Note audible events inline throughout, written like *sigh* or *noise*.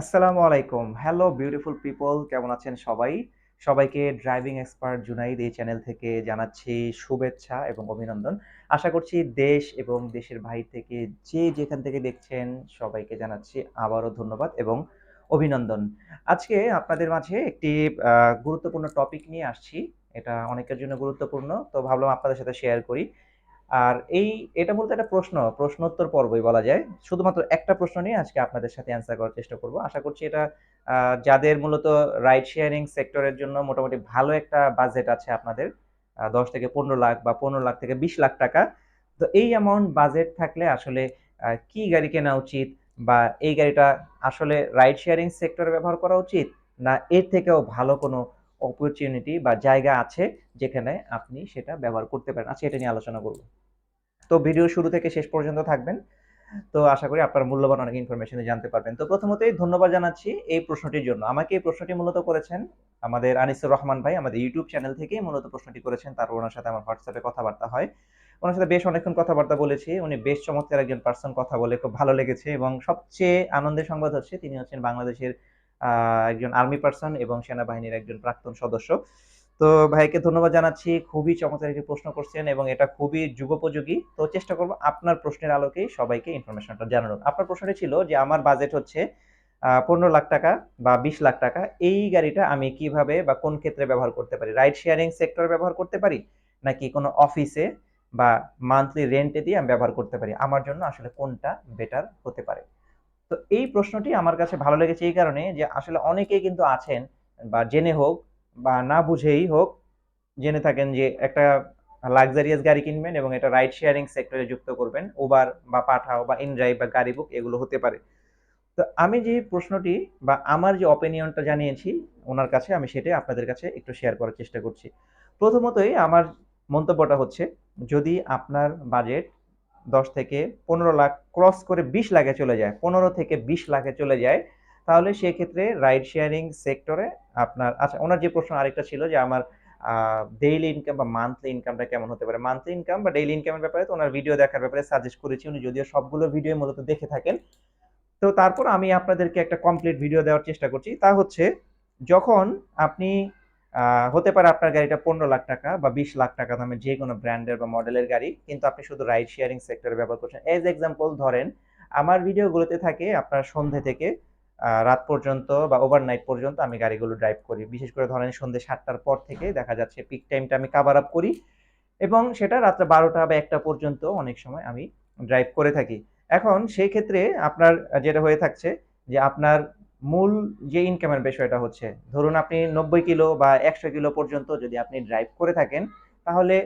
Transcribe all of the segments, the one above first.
আসসালামু আলাইকুম। Hello beautiful people কেমন আছেন সবাই? সবাইকে ড্রাইভিং এক্সপার্ট জুনাইদ এই চ্যানেল থেকে জানাচ্ছি শুভেচ্ছা এবং অভিনন্দন। আশা করছি দেশ এবং দেশের বাইরে থেকে যে যেখান থেকে দেখছেন সবাইকে জানাচ্ছি আবারও ধন্যবাদ এবং অভিনন্দন। আজকে আপনাদের মাঝে একটি গুরুত্বপূর্ণ টপিক নিয়ে আসছি। এটা অনেকের জন্য গুরুত্বপূর্ণ, তো ভাবলাম আপনাদের সাথে শেয়ার করি। আর এই, এটা মূলত একটা প্রশ্ন, প্রশ্নোত্তর পর্বই বলা যায়। শুধুমাত্র একটা প্রশ্ন নিয়ে আজকে আপনাদের সাথে অ্যান্সার করার চেষ্টা করব। আশা করছি এটা যাদের মূলত রাইড শেয়ারিং সেক্টরের জন্য মোটামুটি ভালো একটা বাজেট আছে আপনাদের দশ থেকে পনেরো লাখ বা পনেরো লাখ থেকে বিশ লাখ টাকা, তো এই অ্যামাউন্ট বাজেট থাকলে আসলে কি গাড়ি কেনা উচিত বা এই গাড়িটা আসলে রাইড শেয়ারিং সেক্টরে ব্যবহার করা উচিত না এর থেকেও ভালো কোনো অপরচুনিটি বা জায়গা আছে যেখানে আপনি সেটা ব্যবহার করতে পারেন? আচ্ছা এটা নিয়ে আলোচনা করব। তো ভিডিও শুরু থেকে শেষ পর্যন্ত থাকবেন। তো আশা করি আপনার মূল্যবান অনেক ইনফরমেশন জানতে পারবেন। তো প্রথমতই ধন্যবাদ জানাচ্ছি এই প্রশ্নটির জন্য। আমাকে এই প্রশ্নটি মূলত করেছেন আমাদের আনিসুর রহমান ভাই, আমাদের ইউটিউব চ্যানেল থেকে মূলত প্রশ্নটি করেছেন। তারপর ওনার সাথে আমার হোয়াটসঅ্যাপে কথাবার্তা হয়। ওনার সাথে বেশ অনেকক্ষণ কথাবার্তা বলেছি। উনি বেশ চমৎকার একজন পার্সন কথা বলে খুব ভালো লেগেছে এবং সবচেয়ে আনন্দের সংবাদ হচ্ছে তিনি হচ্ছেন বাংলাদেশের একজন আর্মি পার্সন এবং সেনাবাহিনীর একজন প্রাক্তন সদস্য। তো ভাইকে ধন্যবাদ জানাচ্ছি। খুবই চমৎকার একটি প্রশ্ন করছেন এবং এটা খুবই যুগোপযোগী। তো চেষ্টা করব আপনার প্রশ্নের আলোকেই সবাইকে ইনফরমেশনটা জানানোর। আপনার প্রশ্নটি ছিল যে, আমার বাজেট হচ্ছে পনেরো লাখ টাকা বা বিশ লাখ টাকা। এই গাড়িটা আমি কীভাবে বা কোন ক্ষেত্রে ব্যবহার করতে পারি? রাইড শেয়ারিং সেক্টর ব্যবহার করতে পারি? নাকি কোনো অফিসে বা মান্থলি রেন্টে দিয়ে আমি ব্যবহার করতে পারি? আমার জন্য আসলে কোনটা বেটার হতে পারে? তো এই প্রশ্নটি আমার কাছে ভালো লেগেছে এই কারণে যে, আসলে অনেকেই কিন্তু আছেন বা জেনে হোক বা না বুঝেই হোক, জেনে থাকেন যে একটা লাক্সারিয়াস গাড়ি কিনবেন এবং এটা রাইড শেয়ারিং সেক্টরে যুক্ত করবেন উবার বা পাঠাও বা ইনড্রাইভ বা গাড়ি বুক এগুলো হতে পারে। তো আমি যে প্রশ্নটি বা আমার যে অপিনিয়নটা জানিয়েছি ওনার কাছে, আমি সেটাই আপনাদের কাছে একটু শেয়ার করার চেষ্টা করছি। প্রথমতই আমার মন্তব্যটা হচ্ছে, যদি আপনার বাজেট দশ থেকে পনেরো লাখ ক্রস করে বিশ লাখে চলে যায়, পনেরো থেকে বিশ লাখে চলে যায় তাহলে সেক্ষেত্রে রাইড শেয়ারিং সেক্টরে আপনার আচ্ছা ওনার যে প্রশ্ন আরেকটা ছিল যে আমার ডেইলি ইনকাম বা মান্থলি ইনকামটা কেমন হতে পারে? মান্থলি ইনকাম বা ডেইলি ইনকামের ব্যাপারে তো ওনার ভিডিও দেখার ব্যাপারে সাজেস্ট করেছি উনি, যদিও সবগুলো ভিডিও মূলত দেখে থাকেন। তো তারপর আমি আপনাদেরকে একটা কমপ্লিট ভিডিও দেওয়ার চেষ্টা করছি। তা হচ্ছে, যখন আপনি হতে পারে আপনার গাড়িটা পনেরো লাখ টাকা বা বিশ লাখ টাকা দামের যে কোনো ব্র্যান্ডের বা মডেলের গাড়ি, কিন্তু আপনি শুধু রাইড শেয়ারিং সেক্টরে ব্যবহার করছেন। এজ এক্সাম্পল ধরেন, আমার ভিডিওগুলোতে থাকে আপনার সন্ধে থেকে রাত পর্যন্ত বা ওভারনাইট পর্যন্ত আমি গাড়িগুলো ড্রাইভ করি। বিশেষ করে ধরেন সন্ধে সাতটার পর থেকে দেখা যাচ্ছে পিক টাইমটা আমি কাভার আপ করি এবং সেটা রাত্রে বারোটা বা একটা পর্যন্ত অনেক সময় আমি ড্রাইভ করে থাকি। এখন সেই ক্ষেত্রে আপনার, যেটা হয়ে থাকছে যে আপনার মূল যে ইনকামের বিষয়টা হচ্ছে, ধরুন আপনি নব্বই কিলো বা একশো কিলো পর্যন্ত যদি আপনি ড্রাইভ করে থাকেন, তাহলে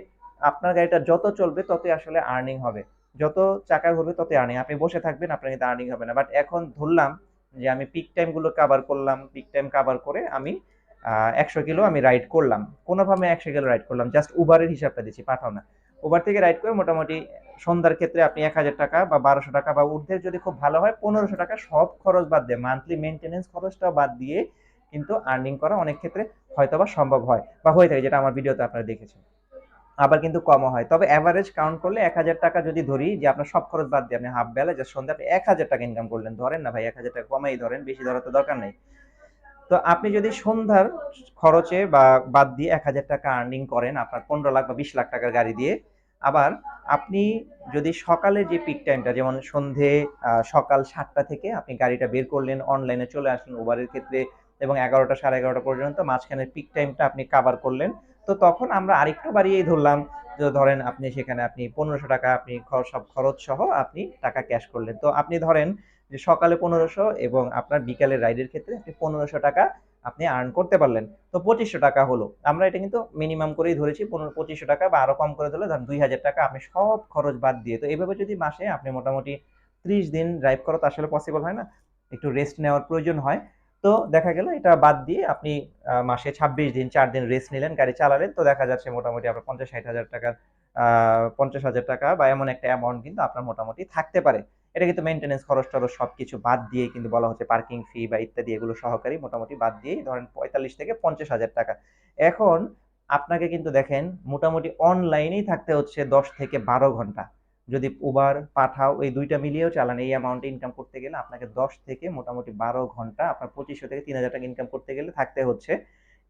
আপনার গাড়িটা যত চলবে ততই আসলে আর্নিং হবে। যত চাকা ঘুরবে ততই আর্নিং আপনি বসে থাকবেন, আপনার কিন্তু আর্নিং হবে না। বাট এখন ধরলাম যে আমি পিক টাইমগুলো কাভার করলাম পিক টাইম কাভার করে আমি একশো কিলো আমি রাইড করলাম। কোনোভাবে একশো কিলো রাইড করলাম জাস্ট উবারের হিসাবটা দিচ্ছি, পাঠাও না। উবার থেকে রাইড করে মোটামুটি সন্ধ্যার ক্ষেত্রে আপনি এক হাজার টাকা বা বারোশো টাকা বা ঊর্ধ্বের যদি খুব ভালো হয়, পনেরোশো টাকা সব খরচ বাদ দিয়ে মান্থলি মেনটেনেন্স খরচটা বাদ দিয়ে কিন্তু আর্নিং করা অনেক ক্ষেত্রে হয়তো বা সম্ভব হয় বা হয়ে থাকে, যেটা আমার ভিডিওতে আপনারা দেখেছেন। আবার কিন্তু কমও হয়। তবে অ্যাভারেজ কাউন্ট করলে এক হাজার টাকা যদি ধরি, যে আপনার সব খরচ বাদ দিয়ে আপনি হাফ বেলা যে সন্ধ্যা আপনি এক হাজার টাকা ইনকাম করলেন। ধরেন না ভাই, এক হাজার টাকা কমাই ধরেন, বেশি ধরার তো দরকার নেই। তো আপনি যদি সন্ধ্যার খরচে বা বাদ দিয়ে এক হাজার টাকা আর্নিং করেন, আপনার পনেরো লাখ বা বিশ লাখ টাকার গাড়ি দিয়ে, আবার আপনি যদি সকালে যে পিক টাইমটা যেমন সন্ধে সকাল সাতটা থেকে আপনি গাড়িটা বের করলেন অনলাইনে চলে আসলেন উবারের ক্ষেত্রে এবং এগারোটা, সাড়ে এগারোটা পর্যন্ত মাঝখানের পিক টাইমটা আপনি কাভার করলেন তো তখন আমরা আরেকটু বাড়িয়েই ধরলাম ধরেন আপনি সেখানে আপনি পনেরোশো টাকা আপনি সব খরচ সহ আপনি টাকা ক্যাশ করলেন। তো আপনি ধরেন যে সকালে পনেরোশো এবং আপনার বিকালের রাইডের ক্ষেত্রে আপনি পনেরোশো টাকা আপনি আর্ন করতে পারলেন। তো পঁচিশশো টাকা হলো। আমরা এটা কিন্তু মিনিমাম করেই ধরেছি, পনেরো, পঁচিশশো টাকা বা আরও কম করে ধরলে ধরেন দুই হাজার টাকা আপনি সব খরচ বাদ দিয়ে। তো এভাবে যদি মাসে আপনি মোটামুটি ত্রিশ দিন ড্রাইভ করা তো আসলে পসিবল হয় না? একটু রেস্ট নেওয়ার প্রয়োজন হয়। তো দেখা গেল এটা বাদ দিয়ে আপনি মাসে ছাব্বিশ দিন চার দিন রেস্ট নিলেন গাড়ি চালালেন তো দেখা যাচ্ছে মোটামুটি আপনার পঞ্চাশ ষাট হাজার আহ, পঞ্চাশ হাজার টাকা বা এমন একটা অ্যামাউন্ট কিন্তু আপনার মোটামুটি থাকতে পারে। এটা কিন্তু মেনটেনেন্স খরচ টরচ সব কিছু বাদ দিয়ে কিন্তু বলা হচ্ছে পার্কিং ফি বা ইত্যাদি এগুলো সহকারী মোটামুটি বাদ দিয়ে ধরেন পঁয়তাল্লিশ থেকে পঞ্চাশ হাজার টাকা। এখন আপনাকে কিন্তু দেখেন মোটামুটি অনলাইনেই থাকতে হচ্ছে দশ থেকে বারো ঘণ্টা। যদি উবার পাঠাও এই দুইটা মিলিয়েও চালান, এই অ্যামাউন্টে ইনকাম করতে গেলে আপনাকে দশ থেকে মোটামুটি বারো ঘণ্টা, আপনার পঁচিশশো থেকে তিন হাজার টাকা ইনকাম করতে গেলে থাকতে হচ্ছে।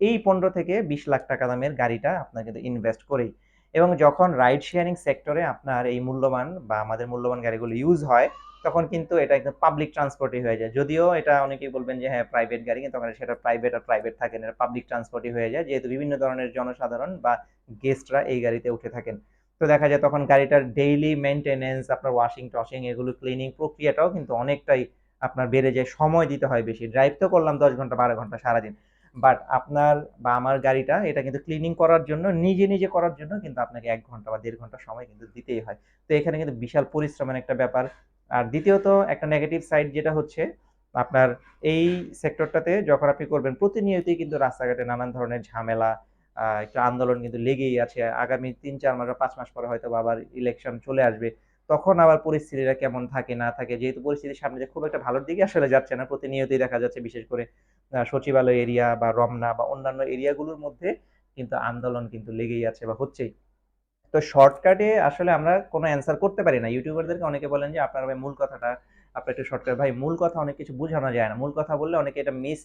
এই পনেরো থেকে বিশ লাখ টাকা দামের গাড়িটা আপনাকে ইনভেস্ট করেই। এবং যখন রাইড শেয়ারিং সেক্টরে আপনার এই মূল্যবান বা আমাদের মূল্যবান গাড়িগুলো ইউজ হয়, তখন কিন্তু এটা একদম পাবলিক ট্রান্সপোর্টই হয়ে যায়। যদিও এটা অনেকেই বলবেন যে হ্যাঁ প্রাইভেট গাড়ি। কিন্তু ওখানে সেটা প্রাইভেট আর প্রাইভেট থাকে না পাবলিক ট্রান্সপোর্টই হয়ে যায়। যেহেতু বিভিন্ন ধরনের জনসাধারণ বা গেস্টরা এই গাড়িতে উঠে থাকেন। তো দেখা যায় তখন গাড়িটার ডেইলি মেনটেনেন্স আপনার ওয়াশিং টশিং এগুলো ক্লিনিং প্রক্রিয়াটাও কিন্তু অনেকটাই আপনার বেড়ে যায়, সময় দিতে হয় বেশি। ড্রাইভ তো করলাম দশ ঘণ্টা, বারো ঘণ্টা সারাদিন। বাট আপনার বা আমার গাড়িটা এটা কিন্তু ক্লিনিং করার জন্য, নিজে নিজে করার জন্য কিন্তু আপনাকে এক ঘণ্টা বা দেড় ঘণ্টা সময় কিন্তু দিতেই হয়। তো এখানে কিন্তু বিশাল পরিশ্রমের একটা ব্যাপার। আর দ্বিতীয়ত একটা নেগেটিভ সাইড যেটা হচ্ছে, আপনার এই সেক্টরটাতে যখন আপনি করবেন, প্রতিনিয়তই কিন্তু রাস্তাঘাটে নানান ধরনের ঝামেলা একটা আন্দোলন কিন্তু লেগেই আছে। আগামী তিন, চার মাস বা পাঁচ মাস পরে হয়তো আবার ইলেকশন চলে আসবে। তখন আবার পরিস্থিতিটা কেমন থাকে, না থাকে? যেহেতু পরিস্থিতির সামনে যে খুব একটা ভালোর দিকে আসলে যাচ্ছে না, প্রতিনিয়তই দেখা যাচ্ছে বিশেষ করে সচিবালয় এরিয়া বা রমনা বা অন্যান্য এরিয়াগুলোর মধ্যে কিন্তু আন্দোলন কিন্তু লেগেই আছে বা হচ্ছেই। তো শর্টকাটে আসলে আমরা কোনো অ্যান্সার করতে পারি না। ইউটিউবারদেরকে অনেকে বলেন যে, আপনার ভাই মূল কথাটা, আপনার একটু শর্টকাট ভাই মূল কথা অনেক কিছু বোঝানো যায় না। মূল কথা বললে অনেকে এটা মিস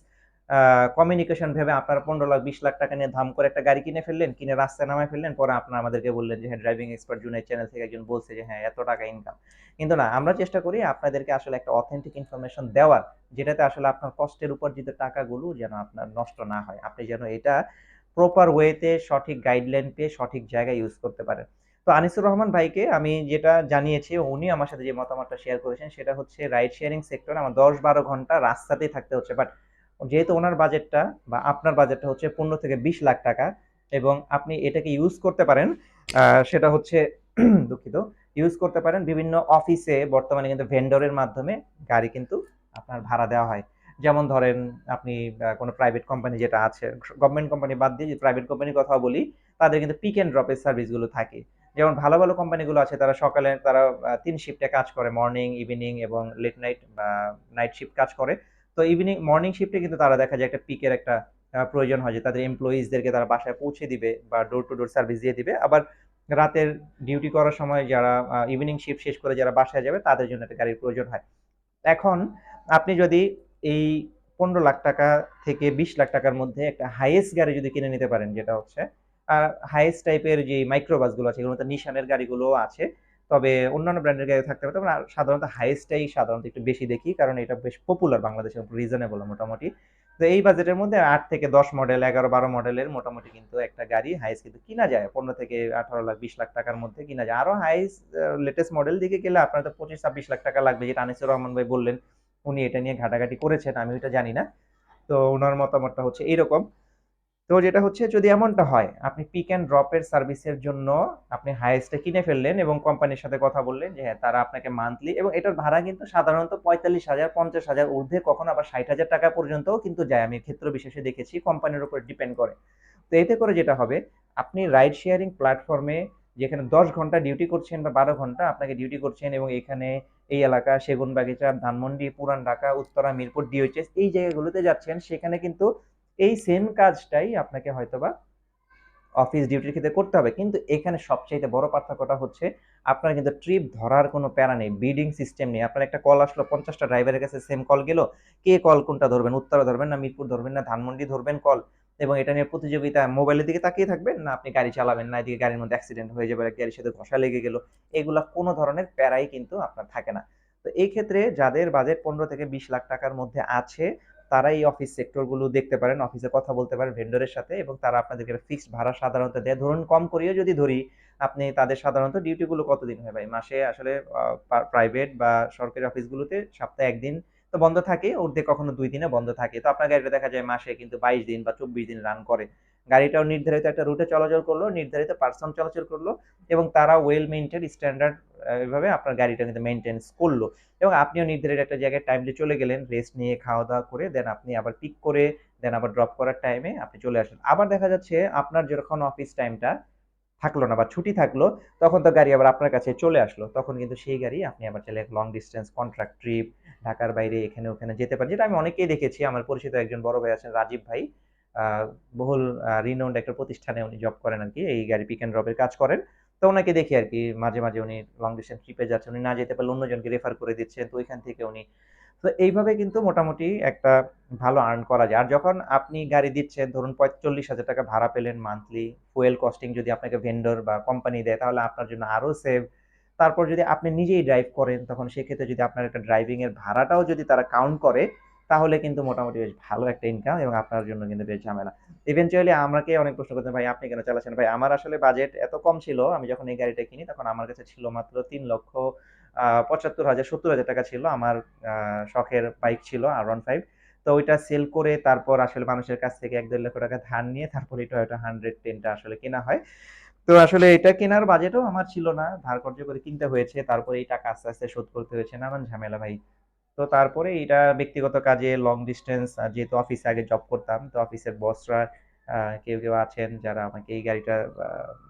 কমিউনিকেশন ভেবে আপনার পনেরো লাখ, বিশ লাখ টাকা নিয়ে ধাম করে একটা গাড়ি কিনে ফেললেন, কিনে রাস্তায় নামায় ফেললেন, পরে আপনার আমাদেরকে বললেন যে হ্যাঁ ড্রাইভিং এক্সপার্ট জুনের চ্যানেল থেকে একজন বলছে যে হ্যাঁ এত টাকা ইনকাম কিন্তু না, আমরা চেষ্টা করি আপনাদেরকে আসলে একটা অথেন্টিক ইনফরমেশন দেওয়ার, যেটাতে আসলে আপনার কষ্টের উপার্জিত টাকাগুলো যেন আপনার নষ্ট না হয়। আপনি যেন এটা প্রপার ওয়েতে সঠিক গাইডলাইন পেয়ে সঠিক জায়গায় ইউজ করতে পারেন। তো আনিসুর রহমান ভাইকে আমি যেটা জানিয়েছি, উনি আমার সাথে যে মতামতটা শেয়ার করেছেন, সেটা হচ্ছে রাইড শেয়ারিং সেক্টর আমার দশ বারো ঘণ্টা রাস্তাতেই থাকতে হচ্ছে। বাট যেহেতু ওনার বাজেটটা বা আপনার বাজেটটা হচ্ছে পনেরো থেকে বিশ লাখ টাকা এবং আপনি এটাকে ইউজ করতে পারেন সেটা হচ্ছে *clears throat* দুঃখিত ইউজ করতে পারেন বিভিন্ন অফিসে বর্তমানে কিন্তু ভেন্ডরের মাধ্যমে গাড়ি কিন্তু আপনার ভাড়া দেওয়া হয়। যেমন ধরেন আপনি কোনো প্রাইভেট কোম্পানি যেটা আছে গভর্নমেন্ট কোম্পানি বাদ দিয়ে যে প্রাইভেট কোম্পানির কথা বলি, তাদের কিন্তু পিক অ্যান্ড ড্রপের সার্ভিসগুলো থাকে। যেমন ভালো ভালো কোম্পানিগুলো আছে, তারা সকালে, তারা তিন শিফটে কাজ করে মর্নিং ইভিনিং এবং লেট নাইট বা নাইট শিফট কাজ করে। তো ইভিনিং মর্নিং শিফটে কিন্তু তারা দেখা যায় একটা পিকের একটা প্রয়োজন হয় যে তাদের এমপ্লয়িজদেরকে তারা বাসায় পৌঁছে দিবে বা ডোর টু ডোর সার্ভিস দিয়ে দিবে। আবার রাতের ডিউটি করার সময় যারা ইভিনিং শিফট শেষ করে যারা বাসায় যাবে, তাদের জন্য একটা গাড়ির প্রয়োজন হয়। এখন আপনি যদি এই পনেরো লাখ টাকা থেকে বিশ লাখ টাকার মধ্যে একটা হাইয়েস্ট গাড়ি যদি কিনে নিতে পারেন, যেটা হচ্ছে আর হাইয়েস্ট টাইপের যে মাইক্রো বাসগুলো আছে এগুলো নিশানের গাড়িগুলো আছে তবে অন্যান্য ব্র্যান্ডের গাড়ি থাকতে পারে, তবে সাধারণত হাইয়েস্টটাই সাধারণত একটু বেশি দেখি, কারণ এটা বেশ পপুলার বাংলাদেশে রিজনেবল মোটামুটি। তো এই বাজেটের মধ্যে আট থেকে দশ মডেল এগারো, বারো মডেলের মোটামুটি কিন্তু একটা গাড়ি হাইস্ট কিন্তু কিনা যায়। পনেরো থেকে আঠারো লাখ, বিশ লাখ টাকার মধ্যে কিনা যায়। আরও হাইস্ট লেটেস্ট মডেল দিকে গেলে আপনার তো পঁচিশ, ছাব্বিশ লাখ টাকা লাগবে, যেটা আনিসুর রহমান ভাই বললেন, উনি এটা নিয়ে ঘাটাঘাটি করেছেন, আমি ওইটা জানি না। তো ওনার মতামতটা হচ্ছে এইরকম তো যেটা হচ্ছে, যদি এমনটা হয়, আপনি পিক অ্যান্ড ড্রপের সার্ভিসের জন্য আপনি হাইয়েস্টে কিনে ফেললেন এবং কোম্পানির সাথে কথা বললেন যে হ্যাঁ তারা আপনাকে মান্থলি এবং এটার ভাড়া কিন্তু সাধারণত পঁয়তাল্লিশ হাজার, পঞ্চাশ হাজার, ঊর্ধ্বে কখনো আবার ষাট হাজার টাকা পর্যন্তও কিন্তু যায়। আমি ক্ষেত্র বিশেষে দেখেছি কোম্পানির উপর ডিপেন্ড করে। তো এতে করে যেটা হবে, আপনি রাইড শেয়ারিং প্ল্যাটফর্মে যেখানে দশ ঘণ্টা ডিউটি করছেন বা বারো ঘণ্টা আপনাকে ডিউটি করছেন এবং এখানে এই এলাকা সেগুন বাগিচা ধানমন্ডি, পুরান ঢাকা, উত্তরা, মিরপুর ডিওএইচএস এই জায়গাগুলোতে যাচ্ছেন, সেখানে কিন্তু এই সেম কাজটাই আপনাকে হয়তোবা অফিস ডিউটির ক্ষেত্রে করতে হবে। কিন্তু এখানে সবচাইতে বড় পার্থক্যটা হচ্ছে আপনার কিন্তু ট্রিপ ধরার কোনো প্যারা নেই। বিডিং সিস্টেম নেই। আপনার একটা কল আসলো, পঞ্চাশটা ড্রাইভারের কাছে সেম কল গেল। কে কল কোনটা ধরবেন? উত্তরা ধরবেন না মিরপুর ধরবেন না ধানমন্ডি ধরবেন কল এবং এটা নিয়ে প্রতিযোগিতা মোবাইলের দিকে তাকিয়ে থাকবেন? না, আপনি গাড়ি চালাবেন না, এদিকে গাড়ির মধ্যে অ্যাক্সিডেন্ট হয়ে যাবে, গাড়ির সাথে ঘষা লেগে গেল। এগুলা কোনো ধরনের প্যারাই কিন্তু আপনার থাকে না। তো এই ক্ষেত্রে যাদের বাজেট পনেরো থেকে বিশ লাখ টাকার মধ্যে আছে তারা এই অফিস সেক্টরগুলো দেখতে পারেন অফিসে কথা বলতে পারেন ভেন্ডরের সাথে এবং তারা আপনাদেরকে ফিক্সড ভাড়া সাধারণত দেয়। ধরুন কম করিও যদি ধরি, আপনি তাদের সাধারণত ডিউটিগুলো কতদিন হয় ভাই? মাসে আসলে প্রাইভেট বা সরকারি অফিসগুলোতে সপ্তাহে একদিন তো বন্ধ থাকে ঊর্ধ্বে কখনো দুই দিনে বন্ধ থাকে। তো আপনার গাড়িটা দেখা যায় মাসে কিন্তু বাইশ দিন বা চব্বিশ দিন রান করে। গাড়িটাও নির্ধারিত একটা রুটে চলাচল করল, নির্ধারিত পার্সন চলাচল করল এবং তারা ওয়েল মেনটেন স্ট্যান্ডার্ড এভাবে আপনার গাড়িটা কিন্তু মেনটেন্স করল। এবং আপনিও নির্ধারিত একটা জায়গায় টাইমলি চলে গেলেন রেস্ট নিয়ে খাওয়া দাওয়া করে দেন আপনি আবার পিক করে দেন আবার ড্রপ করার টাইমে আপনি চলে আসেন আবার দেখা যাচ্ছে আপনার যখন অফিস টাইমটা থাকল না বা ছুটি থাকল, তখন তো গাড়ি আবার আপনার কাছে চলে আসলো। তখন কিন্তু সেই গাড়ি আপনি আবার চাইলে লং ডিস্টেন্স কন্ট্রাক্ট ট্রিপ ঢাকার বাইরে এখানে ওখানে যেতে পারেন। যেটা আমি অনেকেই দেখেছি, আমার পরিচিত একজন বড় ভাই আছেন রাজীব ভাই বহুল রিনাউন্ড একটা প্রতিষ্ঠানে উনি জব করেন আর কি এই গাড়ি পিক অ্যান্ড ড্রপের কাজ করেন। তো ওনাকে দেখি আর কি মাঝে, মাঝে উনি লং ডিসট্যান্স ট্রিপে যাচ্ছেন। উনি না যেতে পারলে অন্যজনকে রেফার করে দিচ্ছেন। তো ওইখান থেকে উনি তো এইভাবে কিন্তু মোটামুটি একটা ভালো আর্ন করা যায়। আর যখন আপনি গাড়ি দিচ্ছেন ধরুন ৳৪৫,০০০ ভাড়া পেলেন মান্থলি, ফুয়েল কস্টিং যদি আপনাকে ভেন্ডর বা কোম্পানি দেয় তাহলে আপনার জন্য আরও সেভ। তারপর যদি আপনি নিজেই ড্রাইভ করেন তখন সেক্ষেত্রে যদি আপনার একটা ড্রাইভিংয়ের ভাড়াটাও যদি তারা কাউন্ট করে তাহলে কিন্তু মোটামুটি বেশ ভালো একটা ইনকাম এবং আপনার জন্য কিন্তু বেশ ঝামেলা। ইভেনচুয়ালি আমাকে অনেক প্রশ্ন করতেন, "ভাই আপনি কেন চালাচ্ছেন?" ভাই আমার আসলে বাজেট এত কম ছিল, আমি যখন এই গাড়িটা কিনি তখন আমার কাছে ছিল মাত্র তিন লক্ষ পঁচাত্তর হাজার সত্তর হাজার টাকা ছিল। আমার শখের বাইক ছিল R15 তো ওইটা সেল করে তারপর আসলে মানুষের কাছ থেকে এক দেড় লক্ষ টাকা ধার নিয়ে তারপর এই Toyota 110 টা আসলে কেনা হয়। তো আসলে এটা কেনার বাজেটও আমার ছিল না। ধার কর্য করে কিনতে হয়েছে। তারপরে এই টাকা আস্তে, আস্তে শোধ করতে হয়েছে। নানান ঝামেলা ভাই। তো তারপরে এটা ব্যক্তিগত কাজে লং ডিস্টেন্স আ যেহেতু অফিসে আগে জব করতাম, তো অফিসের বসরা কেউ, কেউ আছেন যারা আমাকে এই গাড়িটা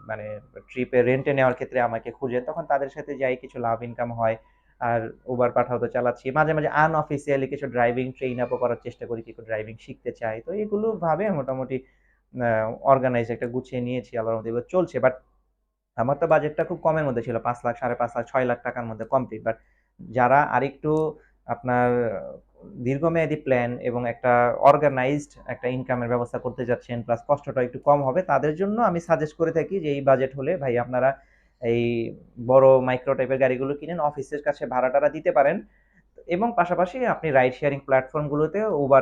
মানে ট্রিপে রেন্টে নেওয়ার ক্ষেত্রে আমাকে খুঁজেন। তখন তাদের সাথে যাই কিছু লাভ ইনকাম হয়। আর Uber পাঠাও তো চালাচ্ছি। মাঝে, মাঝে আনঅফিসিয়ালি কিছু ড্রাইভিং ট্রেইন আপ ও করার চেষ্টা করি। কেউ ড্রাইভিং শিখতে চায়। তো এগুলো ভাবে মোটামুটি অর্গানাইজ একটা গুছিয়ে নিয়েছি আল্লাহর মধ্যে এগুলো চলছে। বাট আমার তো বাজেটটা খুব কমের মধ্যে ছিল। পাঁচ লাখ, ৫.৫ লাখ, ছয় লাখ টাকার মধ্যে কমপ্লিট। বাট যারা আরেকটু আপনার দীর্ঘমেয়াদী প্ল্যান এবং একটা অর্গানাইজড একটা ইনকামের ব্যবস্থা করতে যাচ্ছেন, প্লাস কষ্টটা একটু কম হবে তাদের জন্য আমি সাজেস্ট করে থাকি যে এই বাজেট হলে ভাই আপনারা এই বড় মাইক্রো টাইপের গাড়িগুলো কিনেন। অফিসের কাছে ভাড়া-টাড়া দিতে পারেন। এবং পাশাপাশি আপনি রাইড শেয়ারিং প্ল্যাটফর্ম গুলোতে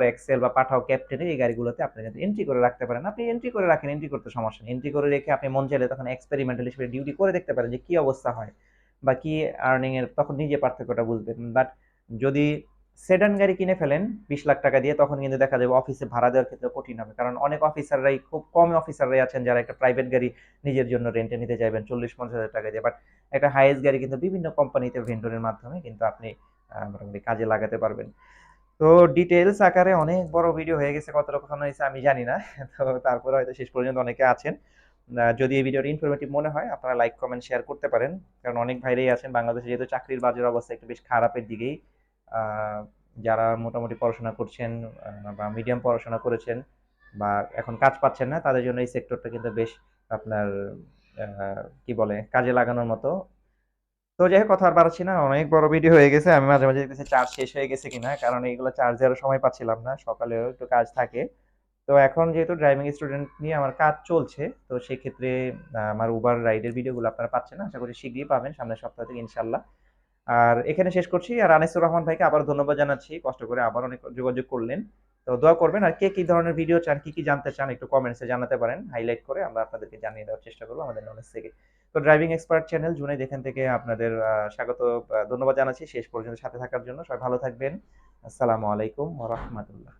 এক্সেল বা পাঠাও, ক্যাপ্টেন এই গাড়িগুলোতে আপনি কিন্তু এন্ট্রি করে রাখতে পারেন। আপনি এন্ট্রি করে রাখেন, এন্ট্রি করতে সমস্যা নেই। এন্ট্রি করে রেখে আপনি মন চাইলে তখন এক্সপেরিমেন্টাল হিসেবে ডিউটি করে দেখতে পারেন যে কী অবস্থা হয় বা কী আর্নিংয়ের তখন নিজে পার্থক্যটা বুঝবেন। বাট যদি সেডান গাড়ি কিনে ফেলেন ২০ লাখ টাকা দিয়ে তখন কিন্তু দেখা যাবে অফিসে ভাড়া দেওয়ার ক্ষেত্রে কঠিন হবে। কারণ অনেক অফিসাররাই খুব কম অফিসাররাই আছেন যারা একটা প্রাইভেট গাড়ি নিজের জন্য রেন্টে নিতে চাইবেন ৪০-৫০,০০০ টাকা দিয়ে। বাট একটা হাইয়েস্ট গাড়ি কিন্তু বিভিন্ন কোম্পানিতে ভেন্ডরের মাধ্যমে কিন্তু আপনি মোটামুটি কাজে লাগাতে পারবেন। তো ডিটেলস আকারে অনেক বড় ভিডিও হয়ে গেছে। কতটুকু হয়েছে আমি জানি না। *laughs* তো তারপরে হয়তো শেষ পর্যন্ত অনেকে আছেন। যদি এই ভিডিওটা ইনফরমেটিভ মনে হয় আপনারা লাইক, কমেন্ট, শেয়ার করতে পারেন। কারণ অনেক ভাইরাই আছেন বাংলাদেশে যেহেতু চাকরির বাজার অবস্থা একটু বেশ খারাপের দিকেই। যারা মোটামুটি পড়াশোনা করছেন বা মিডিয়াম পড়াশোনা করেছেন বা এখন কাজ পাচ্ছেন না তাদের জন্য এই সেক্টরটা কিন্তু বেশ আপনার কি বলে কাজে লাগানোর মতো। তো যাই হোক কথা আর বাড়াচ্ছি না। অনেক বড় ভিডিও হয়ে গেছে। আমি মাঝে, মাঝে দেখতেছি চার্জ শেষ হয়ে গেছে কিনা। কারণ এগুলো চার্জ দেওয়ারও সময় পাচ্ছিলাম না। সকালেও একটু কাজ থাকে। তো এখন যেহেতু ড্রাইভিং স্টুডেন্ট নিয়ে আমার কাজ চলছে। তো সেক্ষেত্রে আমার উবার রাইডের ভিডিওগুলো আপনারা পাচ্ছেন। আশা করি শিগগিরই পাবেন সামনের সপ্তাহ থেকে ইনশাআল্লাহ। আর এখানে শেষ করছি। আর আনিসুর রহমান ভাইকে আবার ধন্যবাদ জানাচ্ছি। কষ্ট করে আবার অনেক যোগাযোগ করলেন। তো দোয়া করবেন। আর কে কি ধরনের ভিডিও চান, কি, কি জানতে চান একটু কমেন্টসে জানাতে পারেন। হাইলাইট করে আমরা আপনাদেরকে জানিয়ে দেওয়ার চেষ্টা করব আমাদের নলেজ থেকে। তো ড্রাইভিং এক্সপার্ট চ্যানেল জুনাইদ এখান থেকে আপনাদের স্বাগত ধন্যবাদ জানাচ্ছি শেষ পর্যন্ত সাথে থাকার জন্য। সবাই ভালো থাকবেন। আসসালামু আলাইকুম রাহমাতুল্লাহ।